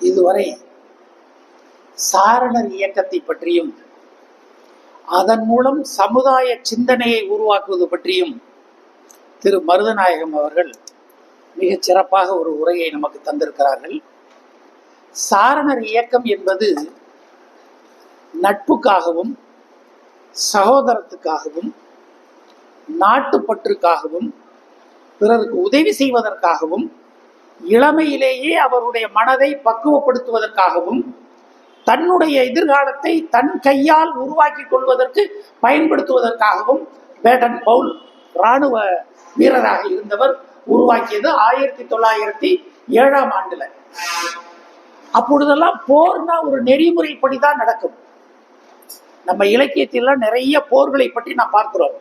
இதுவரை சாரணர் இயக்கத்தை பற்றியும் அதன் மூலம் சமுதாய சிந்தனையை உருவாக்குவது பற்றியும் திரு. மருதநாயகம் அவர்கள் மிகச் சிறப்பாக ஒரு உரையை நமக்கு தந்திருக்கிறார்கள். சாரணர் இயக்கம் என்பது நட்புக்காகவும் சகோதரத்துக்காகவும் நாட்டுப்பற்றுக்காகவும் பிறருக்கு உதவி செய்வதற்காகவும் இளமையிலேயே அவருடைய மனதை பக்குவப்படுத்துவதற்காகவும் தன்னுடைய எதிர்காலத்தை தன் கையால் உருவாக்கி கொள்வதற்கு பயன்படுத்துவதற்காகவும் பேட்டன் பவுல் இராணுவ வீரராக இருந்தவர் உருவாக்கியது ஆயிரத்தி தொள்ளாயிரத்தி ஏழாம் ஆண்டுல. அப்பொழுதெல்லாம் போர்னா ஒரு நெறிமுறைப்படி தான் நடக்கும். நம்ம இலக்கியத்திலாம் நிறைய போர்களை பற்றி நான் பார்க்கிறோம்.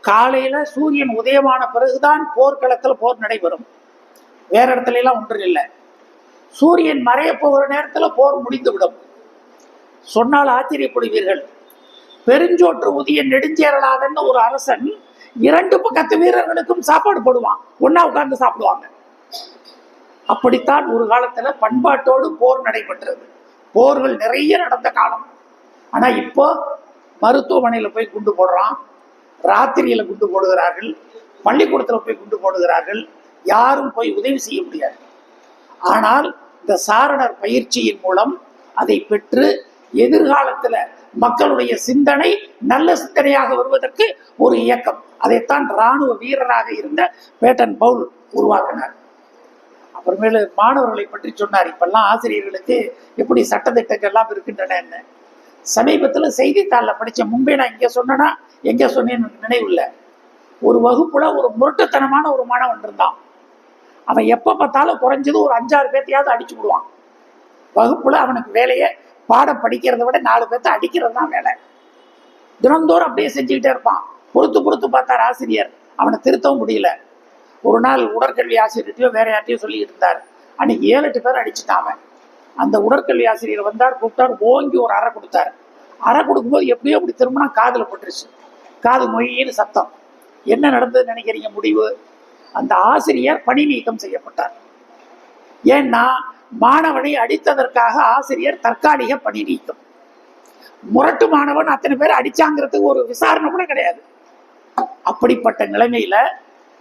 காலையில சூரியன் உதயமான பிறகுதான் போர்க்களத்தில் போர் நடைபெறும். வேற இடத்துல எல்லாம் ஒன்றும் இல்லை. சூரியன் மறைய போகிற நேரத்துல போர் முடிந்து விடும். சொன்னால் ஆச்சரியப்படுவீர்கள். பெருஞ்சோற்று உதிய நெடுஞ்சேரலாதன்னு ஒரு அரசன் இரண்டு பக்கத்து வீரர்களுக்கும் சாப்பாடு போடுவான். ஒன்னா உட்கார்ந்து சாப்பிடுவாங்க. அப்படித்தான் ஒரு காலத்துல பண்பாட்டோடு போர் நடைபெற்றது. போர்கள் நிறைய நடந்த காலம். ஆனா இப்போ மருத்துவமனையில போய் குண்டு போடுறான். ராத்திரியில குண்டு போடுகிறார்கள். பள்ளிக்கூடத்துல போய் குண்டு போடுகிறார்கள். யாரும் போய் உதவி செய்ய முடியாது. ஆனால் இந்த சாரணர் பயிற்சியின் மூலம் அதை பெற்று எதிர்காலத்துல மக்களுடைய சிந்தனை நல்ல சிந்தனையாக வருவதற்கு ஒரு இயக்கம். அதைத்தான் இராணுவ வீரராக இருந்த பேட்டன் பவுல் உருவாக்கினார். அப்புறமேலு மாணவர்களை பற்றி சொன்னார் இப்பெல்லாம் ஆசிரியர்களுக்கு எப்படி சட்டத்திட்டங்கள்லாம் இருக்கின்றன என்ன? சமீபத்தில் செய்தித்தாளில் படித்த முன்பே நான் இங்கே சொன்னேன்னா எங்கே சொன்னேன்னு நினைவு இல்லை. ஒரு வகுப்புல ஒரு முரட்டுத்தனமான ஒரு மாணவன் இருந்தான். அவன் எப்போ பார்த்தாலும் குறைஞ்சது ஒரு அஞ்சாறு பேர்த்தையாவது அடிச்சு விடுவான். வகுப்புல அவனுக்கு வேலையை பாடம் படிக்கிறத விட நாலு பேர்த்த அடிக்கிறது தான் வேலை. தினந்தோறும் அப்படியே செஞ்சுக்கிட்டே இருப்பான். பொறுத்து பொறுத்து பார்த்தார் ஆசிரியர். அவனை திருத்தவும் முடியல. ஒரு நாள் உடற்கல்வி ஆசிரியர்கிட்டயோ வேற யார்ட்டையோ சொல்லிட்டு இருந்தார். அன்னைக்கு ஏழு எட்டு பேர் அடிச்சுட்டான் அவன். அந்த உடற்கல்வி ஆசிரியர் வந்தார் கூப்பிட்டார் ஓங்கி ஒரு அறை கொடுத்தார். அறை கொடுக்கும்போது எப்படியோ அப்படி திரும்பினா காதில் பட்டுருச்சு. காது மொயின்னு சத்தம். என்ன நடந்ததுன்னு நினைக்கிறீங்க? முடிவு? அந்த ஆசிரியர் பணி நீக்கம் செய்யப்பட்டார். ஏன்னா மாணவனை அடித்ததற்காக ஆசிரியர் தற்காலிக பணி நீக்கம். முரட்டு மாணவன் அத்தனை பேர் அடிச்சாங்கிறதுக்கு ஒரு விசாரணை கூட கிடையாது. அப்படிப்பட்ட நிலைமையில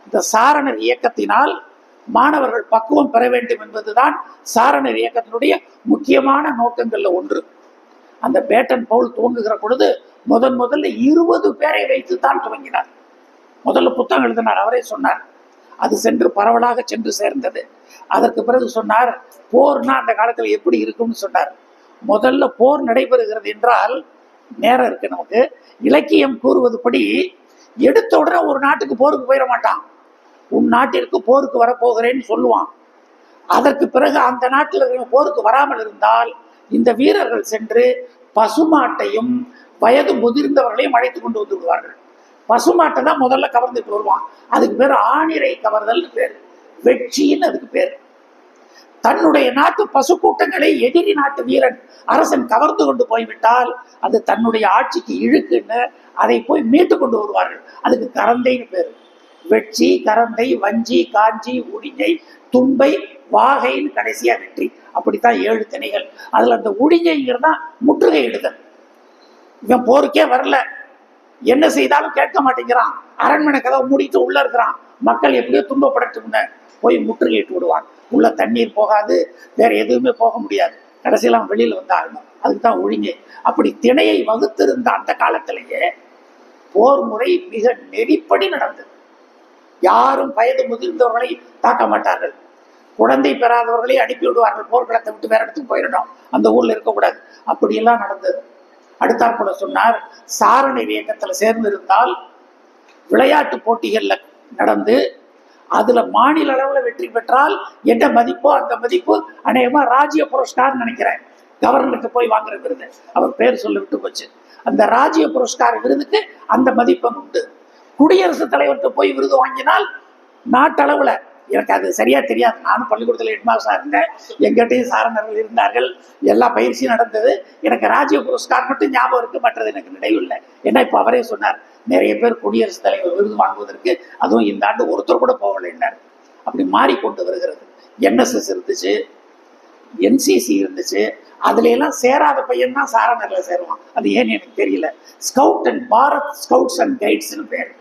இந்த சாரணர் இயக்கத்தினால் மாணவர்கள் பக்குவம் பெற வேண்டும் என்பதுதான் சாரணர் இயக்கத்தினுடைய முக்கியமான நோக்கங்கள்ல ஒன்று. அந்த பேட்டன் பவுல் துவங்குகிற பொழுது முதன் முதல்ல இருபது பேரை வைத்து தான் துவங்கினார். முதல்ல புத்தகம் எழுதினார் அவரே சொன்னார் அது சென்று பரவலாக சென்று சேர்ந்தது. அதற்கு பிறகு சொன்னார் போர்னா அந்த காலத்தில் எப்படி இருக்கும்னு? சொன்னார். முதல்ல போர் நடைபெறுகிறது என்றால் நேரம் இருக்கு நமக்கு. இலக்கியம் கூறுவது படி எடுத்த உடனே ஒரு நாட்டுக்கு போருக்கு போயிட மாட்டான். உன் நாட்டிற்கு போருக்கு வரப்போகிறேன்னு சொல்லுவான். அதற்கு பிறகு அந்த நாட்டில் இருக்கிற போருக்கு வராமல் இருந்தால் இந்த வீரர்கள் சென்று பசுமாட்டையும் வயது முதிர்ந்தவர்களையும் அழைத்து கொண்டு வந்து விடுவார்கள். பசுமாட்டை தான் முதல்ல கவர்ந்துட்டு வருவான். அதுக்கு பேர் ஆணிரை கவர்தல் பேர். வெற்றின்னு அதுக்கு பேர். தன்னுடைய நாட்டு பசுக்கூட்டங்களை எதிரி நாட்டு வீரன் அரசன் கவர்ந்து கொண்டு போய்விட்டால் அது தன்னுடைய ஆட்சிக்கு இழுக்குன்னு அதை போய் மீட்டு கொண்டு வருவார்கள். அதுக்கு கரந்தைன்னு பேர். வெற்றி கரந்தை வஞ்சி காஞ்சி உடிஞ்சை தும்பை வாகைன்னு கடைசியா வெற்றி. அப்படித்தான் ஏழு திணைகள். அதுல அந்த ஒடிஞ்சைங்கிறதுதான் முற்றுகை இடுதல் இவன் போருக்கே வரல. என்ன செய்தாலும் கேட்க மாட்டேங்கிறான். அரண்மனை கதவை மூடிட்டு உள்ள இருக்கிறான். மக்கள் எப்படியோ துன்பப்படட்டும்னு போய் முற்றுகையிட்டு விடுவான். உள்ள தண்ணீர் போகாது வேற எதுவுமே போக முடியாது. கடைசியெல்லாம் வெளியில வந்தாகணும் அதுக்கு தான் ஒழுங்கு. அப்படி திணையை வகுத்திருந்த அந்த காலத்திலேயே போர் முறை மிக நெறிப்படி நடந்தது. யாரும் வயது முதிர்ந்தவர்களை தாக்க மாட்டார்கள். குழந்தை பெறாதவர்களை அனுப்பி விடுவார்கள். போர்க்களத்தை விட்டு வேற இடத்துக்கு போயிடணும். அந்த ஊர்ல இருக்கக்கூடாது. அப்படியெல்லாம் நடந்தது. அடுத்தாற்போல சொன்னார் சாரணை இயக்கத்தில் சேர்ந்திருந்தால் விளையாட்டு போட்டிகளில் நடந்து அதுல மாநில அளவில் வெற்றி பெற்றால் என்ன மதிப்போ அந்த மதிப்பு அநேகமா ராஜ்ய புரஸ்கார் நினைக்கிறேன். கவர்னருக்கு போய் வாங்குற விருது. அவர் பேர் சொல்ல விட்டு போச்சு. அந்த ராஜ்ய புரஸ்கார விருதுக்கு அந்த மதிப்பெண் உண்டு. குடியரசுத் தலைவர்கிட்ட போய் விருது வாங்கினால் நாட்டளவில் எனக்கு அது சரியா தெரியாது. நானும் பள்ளிக்கூடத்தில் ஹெட்மாஸ்டரா இருந்தேன். எங்கிட்டையும் சாரணர்கள் இருந்தார்கள். எல்லா பயிற்சியும் நடந்தது. எனக்கு ராஜீவ் புரஸ்கார் மட்டும் ஞாபகம் இருக்கு. மற்றது எனக்கு நினைவு இல்லை. ஏன்னா இப்போ அவரே சொன்னார் நிறைய பேர் குடியரசுத் தலைவர் விருது வாங்குவதற்கு அதுவும் இந்த ஆண்டு ஒருத்தர் கூட போகலைன்னார் அப்படி மாறிக்கொண்டு வருகிறது. என்எஸ்எஸ் இருந்துச்சு என்சிசி இருந்துச்சு. அதுல எல்லாம் சேராத பையன் தான் சாரணர்ல சேருவான். அது ஏன்னு எனக்கு தெரியல. Scout and Bharat scouts and கைட்ஸ்னு பேர்.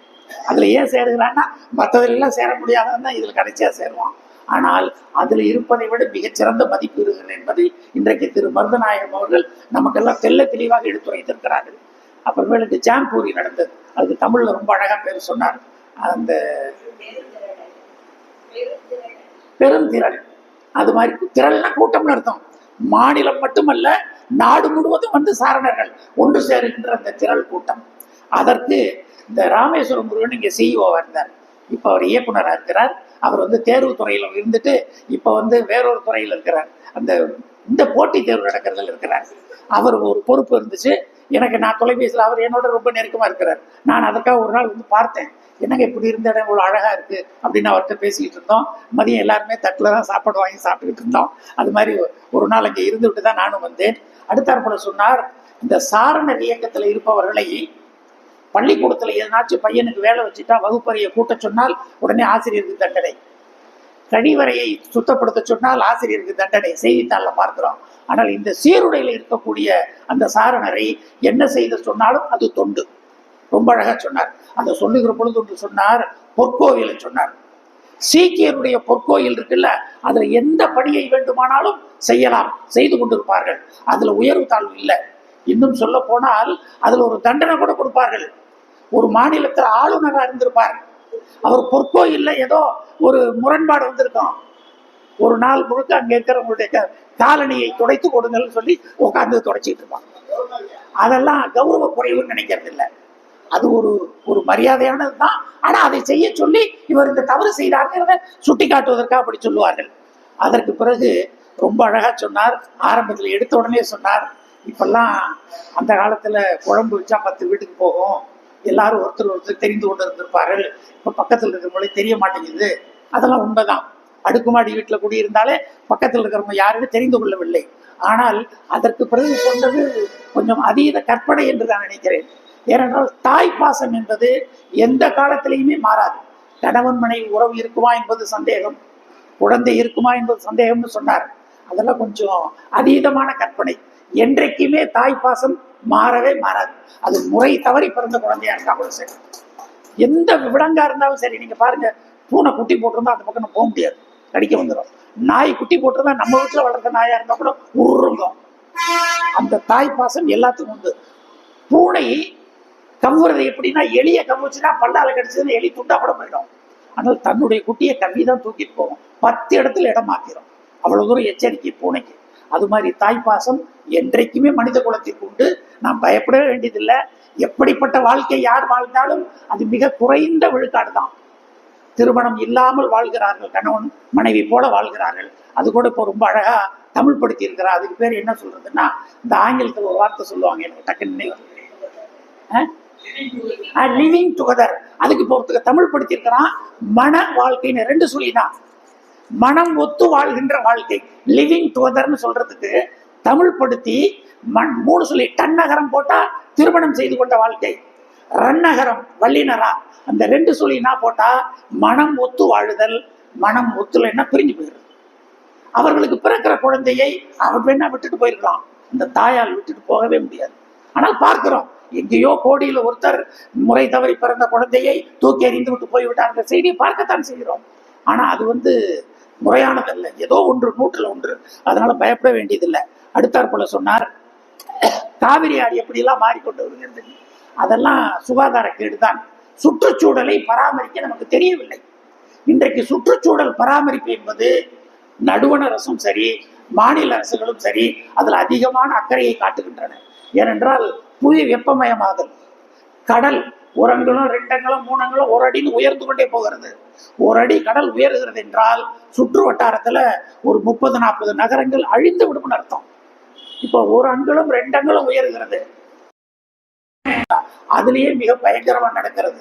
அதுல ஏன் சேருகிறான்னா மற்றதுலாம் சேர முடியாதவன் தான் இதுல கடைசியாக சேருவான். ஆனால் அதில் இருப்பதை விட மிகச்சிறந்த மதிப்பு இருக்கிறது என்பதை இன்றைக்கு திரு மருதநாயகம் அவர்கள் நமக்கெல்லாம் தெல்ல தெளிவாக எடுத்துரைத்திருக்கிறார்கள் அப்புறமேலுக்கு ஜாம்பூரி நடந்தது. அதுக்கு தமிழ்ல ரொம்ப அழகா பேர் சொன்னார். அந்த பெருந்திரள். அது மாதிரி திரள்னா கூட்டம்னு அர்த்தம். மாநிலம் மட்டுமல்ல நாடு முழுவதும் வந்து சாரணர்கள். ஒன்று சேருகின்ற அந்த திரள் கூட்டம். அதற்கு இந்த ராமேஸ்வரம் முருகன் இங்கே சிஇஓவாக இருந்தார். இப்போ அவர் இயக்குனராக இருக்கிறார். அவர் வந்து தேர்வு துறையில் இருந்துட்டு இப்போ வந்து வேறொரு துறையில் இருக்கிறார். அந்த இந்த போட்டித் தேர்வு நடக்கிறதுல இருக்கிறார். அவர் ஒரு பொறுப்பு இருந்துச்சு. எனக்கு நான் தொலைபேசியில் அவர் என்னோட ரொம்ப நெருக்கமாக இருக்கிறார். நான் அதற்காக ஒரு நாள் வந்து பார்த்தேன். என்னங்க இப்படி இருந்த இடம் இவ்வளோ அழகாக இருக்குது அப்படின்னு அவர்கிட்ட பேசிக்கிட்டு இருந்தோம். மதியம் எல்லாருமே தட்டில் தான் சாப்பாடு வாங்கி சாப்பிட்டுக்கிட்டு இருந்தோம். அது மாதிரி ஒரு நாள் அங்கே இருந்து விட்டு தான் நானும் வந்தேன். அடுத்தாற்போல சொன்னார் இந்த சாரணர் இயக்கத்தில் இருப்பவர்களை பள்ளிக்கூடத்தில் எதனாச்சும் பையனுக்கு வேலை வச்சுட்டா வகுப்பறையை கூட்ட சொன்னால் உடனே ஆசிரியருக்கு தண்டனை. கழிவறையை சுத்தப்படுத்த சொன்னால் ஆசிரியருக்கு தண்டனை. செய்தித்தாளில் பார்க்கிறோம். ஆனால் இந்த சீருடையில் இருக்கக்கூடிய அந்த சாரணரை என்ன செய்த சொன்னாலும் அது தொண்டு. ரொம்ப அழகாக சொன்னார். அந்த சொல்லுகிற பொழுது ஒன்று சொன்னார் பொற்கோவிலை சொன்னார். சீக்கியருடைய பொற்கோயில் இருக்குல்ல அதில் எந்த பணியை வேண்டுமானாலும் செய்யலாம் செய்து கொண்டிருப்பார்கள். அதில் உயர்வு தாழ்வு இல்லை. இன்னும் சொல்ல போனால் அதில் ஒரு தண்டனை கூட கொடுப்பார்கள். ஒரு மாநிலத்தில் ஆளுநரா இருந்திருப்பார். அவர் பொற்கோயில்ல ஏதோ ஒரு முரண்பாடு வந்திருக்கும். ஒரு நாள் முழுக்க அங்க இருக்கிறவங்களுடைய காலணியை துடைத்து கொடுங்கள்னு சொல்லி உட்காந்து துடைச்சிட்டு இருப்பாங்க. அதெல்லாம் கௌரவ குறைவுன்னு நினைக்கிறது இல்லை. அது ஒரு ஒரு மரியாதையானது தான் ஆனா அதை செய்ய சொல்லி இவர் இந்த தவறு செய்தாருங்கிறத சுட்டி காட்டுவதற்காக அப்படி சொல்லுவார்கள். அதற்கு பிறகு ரொம்ப அழகா சொன்னார். ஆரம்பத்தில் எடுத்த உடனே சொன்னார். இப்பெல்லாம் அந்த காலத்துல குழம்பு வச்சா பத்து வீட்டுக்கு போகும். எல்லாரும் ஒருத்தர் ஒருத்தர் தெரிந்து கொண்டு இருந்திருப்பார்கள் இப்போ பக்கத்தில் இருக்கிறவங்களே தெரிய மாட்டேங்குது. அதெல்லாம் உண்மைதான். அடுக்குமாடி வீட்டில் குடியிருந்தாலே பக்கத்தில் இருக்கிறவங்க யாருன்னு தெரிந்து கொள்ளவில்லை. ஆனால் அதற்கு பிறகு கொண்டது கொஞ்சம் அதீத கற்பனை என்று நான் நினைக்கிறேன். ஏனென்றால் தாய் பாசம் என்பது எந்த காலத்திலையுமே மாறாது. கணவன் மனைவி உறவு இருக்குமா என்பது சந்தேகம். குழந்தை இருக்குமா என்பது சந்தேகம்னு சொன்னார். அதெல்லாம் கொஞ்சம் அதீதமான கற்பனை. என்றைக்குமே தாய் பாசம் மாறவே மாறாது. அது முறை தவறி பிறந்த குழந்தையா இருந்தா கூட சரி. எந்த விடங்கா இருந்தாலும் சரி நீங்க பாருங்க பூனை குட்டி போட்டிருந்தா அந்த பக்கம் போக முடியாது. கடிக்க வந்துடும் நாய் குட்டி போட்டிருந்தா நம்ம வீட்டுல வளர்த்த நாயா இருந்தா கூட உருங்கும் அந்த தாய் பாசம் எல்லாத்துக்கும் உண்டு. பூனை கவ்வுறது எப்படின்னா எலிய கவ்வுச்சுன்னா பல்லால கடிச்சதுன்னு எலி துண்டா கூட போயிடும். ஆனால் தன்னுடைய குட்டியை கவ்வி தான் தூக்கிட்டு போகும் பத்து இடத்துல இடம் மாத்திரும். அவ்வளவு தூரம் எச்சரிக்கை பூனைக்கு. அது மாதிரி தாய் பாசம் என்றைக்குமே மனித குலத்திற்கு உண்டு நாம் பயப்பட வேண்டியதில்லை. எப்படிப்பட்ட வாழ்க்கை யார் வாழ்ந்தாலும் அது மிக குறைந்த விழுக்காடு தான் திருமணம் இல்லாமல் வாழ்கிறார்கள் கணவன் மனைவி போல வாழ்கிறார்கள். அது கூட இப்போ ரொம்ப அழகா தமிழ் படுத்தி இருக்கிறார் அதுக்கு பேர் என்ன சொல்றதுன்னா இந்த ஆங்கிலத்தில் ஒரு வார்த்தை சொல்லுவாங்க எனக்கு டக்குன்னு நினைவு லிவிங் டுகெதர் அதுக்கு இப்போ ஒருத்தர் தமிழ் படுத்தியிருக்கிறான் மன வாழ்க்கைன்னு ரெண்டு சொல்லி தான் மனம் ஒத்து வாழ்கின்ற வாழ்க்கை. லிவிங் டுகெதர்னு சொல்றதுக்கு தமிழ் படுத்தி மண் மூணு சொல்லி டன்னகரம் போட்டா திருமணம் செய்து கொண்ட வாழ்க்கை. ரன்னகரம் வல்லினரா அந்த ரெண்டு சொல்லினா போட்டா மனம் ஒத்து வாழுதல் மனம் ஒத்துலைன்னா பிரிஞ்சு போயிடுது அவர்களுக்கு பிறக்கிற குழந்தையை அவர் வேணா விட்டுட்டு போயிருக்கலாம். இந்த தாயால் விட்டுட்டு போகவே முடியாது. ஆனால் பார்க்கிறோம் எங்கேயோ கோடியில் ஒருத்தர் முறை தவறி பிறந்த குழந்தையை தூக்கி எறிந்து விட்டு போய்விட்டார். அந்த செய்தியை பார்க்கத்தான் செய்கிறோம். ஆனால் அது வந்து முறையானதல்ல. ஏதோ ஒன்று நூற்றில் ஒன்று. அதனால் பயப்பட வேண்டியதில்லை. அடுத்தாற் போல சொன்னார் காவிரி ஆறு எப்படியெல்லாம் மாறிக்கொண்டு வருகிறது? அதெல்லாம் சுகாதார கேடு தான் சுற்றுச்சூழலை பராமரிக்க நமக்கு தெரியவில்லை. இன்றைக்கு சுற்றுச்சூழல் பராமரிப்பு என்பது நடுவண அரசும் சரி மாநில அரசுகளும் சரி அதில் அதிகமான அக்கறையை காட்டுகின்றன. ஏனென்றால் புவி வெப்பமயமாதல் கடல் ஒரு அங்குலம் ரெண்டு அங்குலம் மூணு ஒரு அடின்னு உயர்ந்து கொண்டே போகிறது. ஒரு அடி கடல் உயர்கிறது என்றால் சுற்று வட்டாரத்துல ஒரு முப்பது நாற்பது நகரங்கள் அழிந்து விடும்னு அர்த்தம். இப்போ ஒரு அங்குலம் ரெண்டு அங்குலம் உயர்கிறது. அதுலயே மிக பயங்கரமா நடக்கிறது.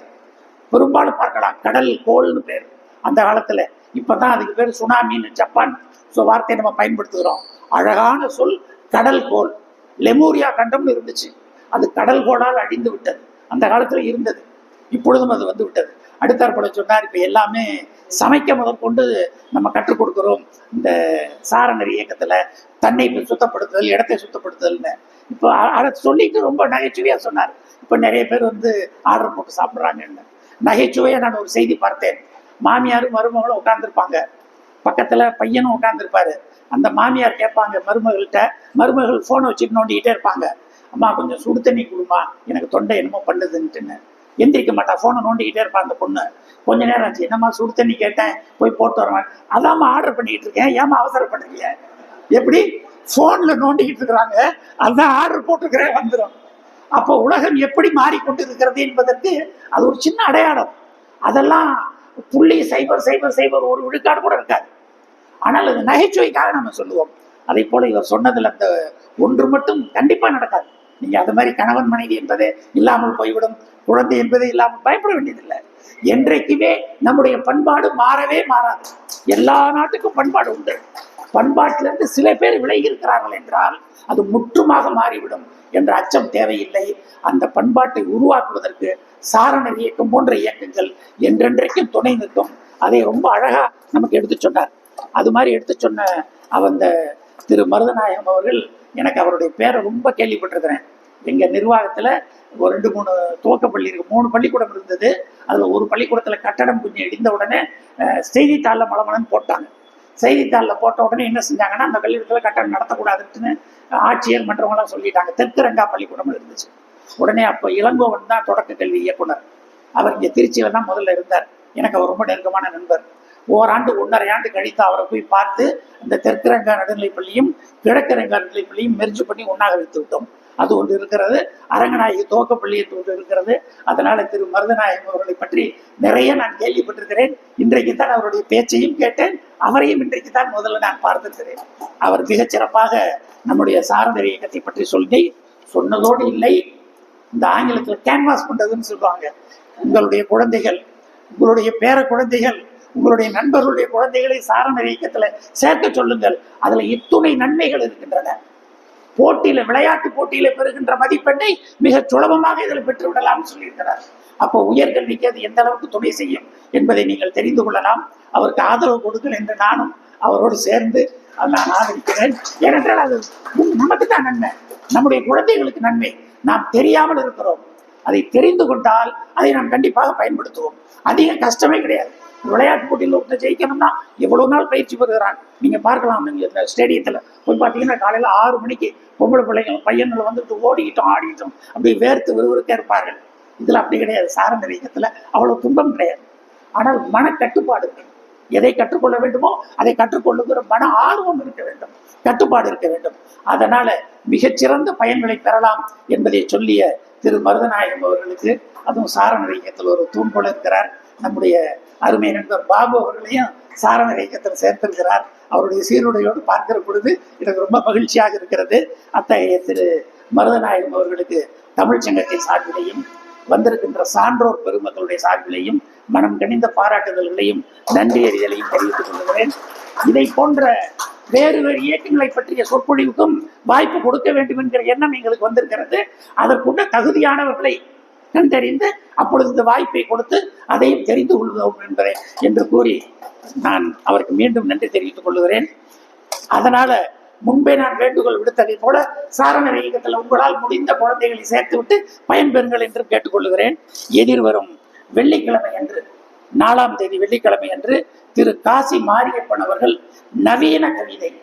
பெரும்பாலும் பார்க்கலாம் கடல் கோல்னு பேர். அந்த காலத்துல இப்பதான் அதுக்கு பேர் சுனாமின்னு ஜப்பான் வார்த்தையை நம்ம பயன்படுத்துகிறோம். அழகான சொல் கடல் கோள். லெமூரியா கண்டம்னு இருந்துச்சு. அது கடல் கோளால் அழிந்து விட்டது. அந்த காலத்தில் இருந்தது. இப்பொழுதும் அது வந்து விட்டது. அடுத்தார் போல சொன்னார் இப்போ எல்லாமே சமைக்க முதற்கொண்டு நம்ம கற்றுக் கொடுக்குறோம். இந்த சாரணர் இயக்கத்தில் தன்னை சுத்தப்படுத்துதல் இடத்தை சுத்தப்படுத்துதல்னு. இப்போ அதை சொல்லிட்டு ரொம்ப நகைச்சுவையாக சொன்னார். இப்போ நிறைய பேர் வந்து ஆர்டர் போட்டு சாப்பிட்றாங்கன்னு. நகைச்சுவையாக நான் ஒரு செய்தி பார்த்தேன். மாமியாரும் மருமகளும் உட்காந்துருப்பாங்க பக்கத்தில் பையனும் உட்காந்துருப்பாரு அந்த மாமியார் கேட்பாங்க மருமகள்கிட்ட மருமகள் ஃபோனை வச்சுட்டு நோண்டிக்கிட்டே இருப்பாங்க. அம்மா கொஞ்சம் சுடு தண்ணி கொடுமா. எனக்கு தொண்டை என்னமோ பண்ணுதுன்ட்டுன்னு. எந்திரிக்க மாட்டா ஃபோனை நோண்டிக்கிட்டே இருப்பான் அந்த பொண்ணு. கொஞ்ச நேரம் ஆச்சு. என்னம்மா சுடு தண்ணி கேட்டேன். போய் போட்டு வரேன் அதாம்மா ஆர்டர் பண்ணிக்கிட்டு இருக்கேன். ஏமா அவசரப்படுறீங்க? எப்படி? ஃபோன்ல நோண்டிக்கிட்டு இருக்கிறாங்க. அதான் ஆர்டர் போட்டுருக்கிறேன் வந்துடும் அப்போ உலகம் எப்படி மாறிக்கொண்டு இருக்கிறது என்பதற்கு அது ஒரு சின்ன அடையாளம். அதெல்லாம் புள்ளி சைபர் சைபர் சைபர் ஒரு விழுக்காடு கூட இருக்காது. ஆனால் அது நகைச்சுவைக்காக நம்ம சொல்லுவோம். அதே போல இவர் சொன்னதுல அந்த ஒன்று மட்டும் கண்டிப்பா நடக்காது. நீங்கள் அது மாதிரி கணவன் மனைவி என்பதே இல்லாமல் போய்விடும். குழந்தை என்பது இல்லாமல் பயப்பட வேண்டியதில்லை. என்றைக்குமே நம்முடைய பண்பாடு மாறவே மாறாது. எல்லா நாட்டுக்கும் பண்பாடு உண்டு. பண்பாட்டிலிருந்து சில பேர் விலகி இருக்கிறார்கள் என்றால் அது முற்றுமாக மாறிவிடும் என்ற அச்சம் தேவையில்லை. அந்த பண்பாட்டை உருவாக்குவதற்கு சாரணர் இயக்கம் போன்ற இயக்கங்கள் என்றென்றைக்கும் துணை நிற்கும். அதை ரொம்ப அழகா நமக்கு எடுத்து சொன்னார். அது மாதிரி எடுத்து சொன்ன அந்த திரு மருதநாயகம் அவர்கள் எனக்கு அவருடைய பேரை ரொம்ப கேள்விப்பட்டிருக்கிறேன். எங்கள் நிர்வாகத்தில் ஒரு ரெண்டு மூணு துவக்கப்பள்ளி இருக்கு. மூணு பள்ளிக்கூடம் இருந்தது. அதில் ஒரு பள்ளிக்கூடத்தில் கட்டடம் கொஞ்சம் இடிந்த உடனே செய்தித்தாளில் மலமலன்னு போட்டாங்க. செய்தித்தாளில் போட்ட உடனே என்ன செஞ்சாங்கன்னா அந்த பள்ளிக்கூடத்தில் கட்டணம் நடத்தக்கூடாதுன்னு ஆட்சியர் மற்றவங்களாம் சொல்லிட்டாங்க. தெற்குரங்கா பள்ளிக்கூடம் இருந்துச்சு. உடனே அப்போ இளங்கோவன் தான் தொடக்க கல்வி இயக்குனர். அவர் இங்கே திருச்சியில் தான் முதல்ல இருந்தார். எனக்கு அவர் ரொம்ப நெருக்கமான நண்பர். ஓராண்டு ஒன்றரை ஆண்டு கழித்து அவரை போய் பார்த்து இந்த தெற்குரங்கா நடுநிலைப் பள்ளியும் கிழக்கு ரங்கா பள்ளியும் மெர்ஜ் பண்ணி ஒன்றாக வைத்து விட்டோம். அது ஒன்று இருக்கிறது. அரங்கநாயகி துவக்கப்பள்ளி என்று ஒன்று இருக்கிறது. அதனால திரு. மருதநாயகம் அவர்களை பற்றி நிறைய நான் கேள்விப்பட்டிருக்கிறேன். இன்றைக்கு தான் அவருடைய பேச்சையும் கேட்டேன். அவரையும் இன்றைக்கு தான் முதல்ல நான் பார்த்திருக்கிறேன். அவர் மிகச்சிறப்பாக நம்முடைய சாரதர் இயக்கத்தை பற்றி சொல்லி சொன்னதோடு இல்லை. இந்த ஆங்கிலத்தில் கேன்வாஸ் பண்றதுன்னு சொல்லுவாங்க. உங்களுடைய குழந்தைகள் உங்களுடைய பேர குழந்தைகள் உங்களுடைய நண்பர்களுடைய குழந்தைகளை சாரணர் இயக்கத்துல சேர்க்க சொல்லுங்கள். அதுல இத்துணை நன்மைகள் இருக்கின்றன. போட்டியில விளையாட்டு போட்டியில பெறுகின்ற மதிப்பெண்ணை மிக சுலபமாக இதில் பெற்று விடலாம் சொல்லியிருக்கிறார். அப்போ உயர்கல்விக்கு அது எந்த அளவுக்கு துணை செய்யும் என்பதை நீங்கள் தெரிந்து கொள்ளலாம். அவருக்கு ஆதரவு கொடுங்கள் என்று நானும் அவரோடு சேர்ந்து நான் ஆதரிக்கிறேன். ஏனென்றால் அது நமக்கு தான் நன்மை. நம்முடைய குழந்தைகளுக்கு நன்மை. நாம் தெரியாமல் இருக்கிறோம். அதை தெரிந்து கொண்டால் அதை நாம் கண்டிப்பாக பயன்படுத்துவோம். அதிக கஷ்டமே கிடையாது. விளையாட்டு போட்டியில் ஒருத்தர் ஜெயிக்கணும்னா எவ்வளவு நாள் பயிற்சி பெறுகிறான்? நீங்க பார்க்கலாம் நீங்க ஸ்டேடியத்தில் ஸ்டேடியத்துல. போய் பார்த்தீங்கன்னா காலையில ஆறு மணிக்கு பொம்பளை பிள்ளைங்க பையன்கள் வந்துட்டு ஓடிக்கிட்டோம் ஆடிக்கிட்டோம். அப்படி வேர்த்து விறுவிறுக்க இருப்பார்கள். இதுல அப்படி கிடையாது. சாரந்த இயக்கத்துல அவ்வளவு துன்பம் கிடையாது. ஆனால் மன கட்டுப்பாடு இருக்கு எதை கற்றுக்கொள்ள வேண்டுமோ அதை கற்றுக்கொள்ளுங்கிற மன ஆர்வம் இருக்க வேண்டும். கட்டுப்பாடு இருக்க வேண்டும். அதனால மிகச்சிறந்த பயன்களை பெறலாம் என்பதை சொல்லிய திரு மருதநாயகம் அவர்களுக்கு அதுவும் சாரணர் இயக்கத்தில் ஒரு தூண்போல இருக்கிறார். நம்முடைய அருமை நண்பர் பாபு அவர்களையும் சாரணர் இயக்கத்தில் சேர்த்திருக்கிறார். அவருடைய சீருடையோடு பார்க்கிற பொழுது எனக்கு ரொம்ப மகிழ்ச்சியாக இருக்கிறது. அத்தகைய திரு மருதநாயகம் அவர்களுக்கு தமிழ்ச்சங்கத்தின் சார்பிலையும் வந்திருக்கின்ற சான்றோர் பெருமக்களுடைய சார்பிலையும் மனம் கணிந்த பாராட்டுதல்களையும் நன்றி அறிதலையும் தெரிவித்துக் கொள்கிறேன். இதை போன்ற வேறு வேறு இயக்கங்களை பற்றிய சொற்பொழிவுக்கும் வாய்ப்பு கொடுக்க வேண்டும் என்கிற எண்ணம் எங்களுக்கு வந்திருக்கிறது. அதற்குள்ள தகுதியானவர்களை கண்டறிந்து அப்பொழுது இந்த வாய்ப்பை கொடுத்து அதையும் தெரிந்து கொள்வோம் என்பதை என்று கூறி நான் அவருக்கு மீண்டும் நன்றி தெரிவித்துக் கொள்கிறேன். அதனால முன்பே நான் வேண்டுகோள் விடுத்ததை போல சாரணர் இயக்கத்தில் உங்களால் முடிந்த குழந்தைகளை சேர்த்து விட்டு பயன்பெறுங்கள் என்று கேட்டுக்கொள்கிறேன். எதிர்வரும் வெள்ளிக்கிழமை அன்று நாலாம் தேதி வெள்ளிக்கிழமை அன்று திரு காசி மாரியப்பன் அவர்கள் நவீன கவிதை.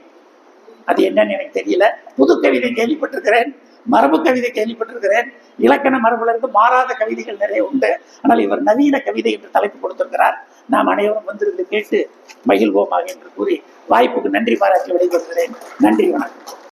அது என்னன்னு எனக்கு தெரியல. புது கவிதை கேள்விப்பட்டிருக்கிறேன். மரபு கவிதை கேள்விப்பட்டிருக்கிறேன். இலக்கண மரபுல இருந்து மாறாத கவிதைகள் நிறைய உண்டு. ஆனால் இவர் நவீன கவிதை என்று தலைப்பு கொடுத்திருக்கிறார். நாம் அனைவரும் வந்திருந்து கேட்டு மகிழ்வோமாக என்று கூறி வாய்ப்புக்கு நன்றி பாராட்டி விடைபெறுகிறேன். நன்றி வணக்கம்.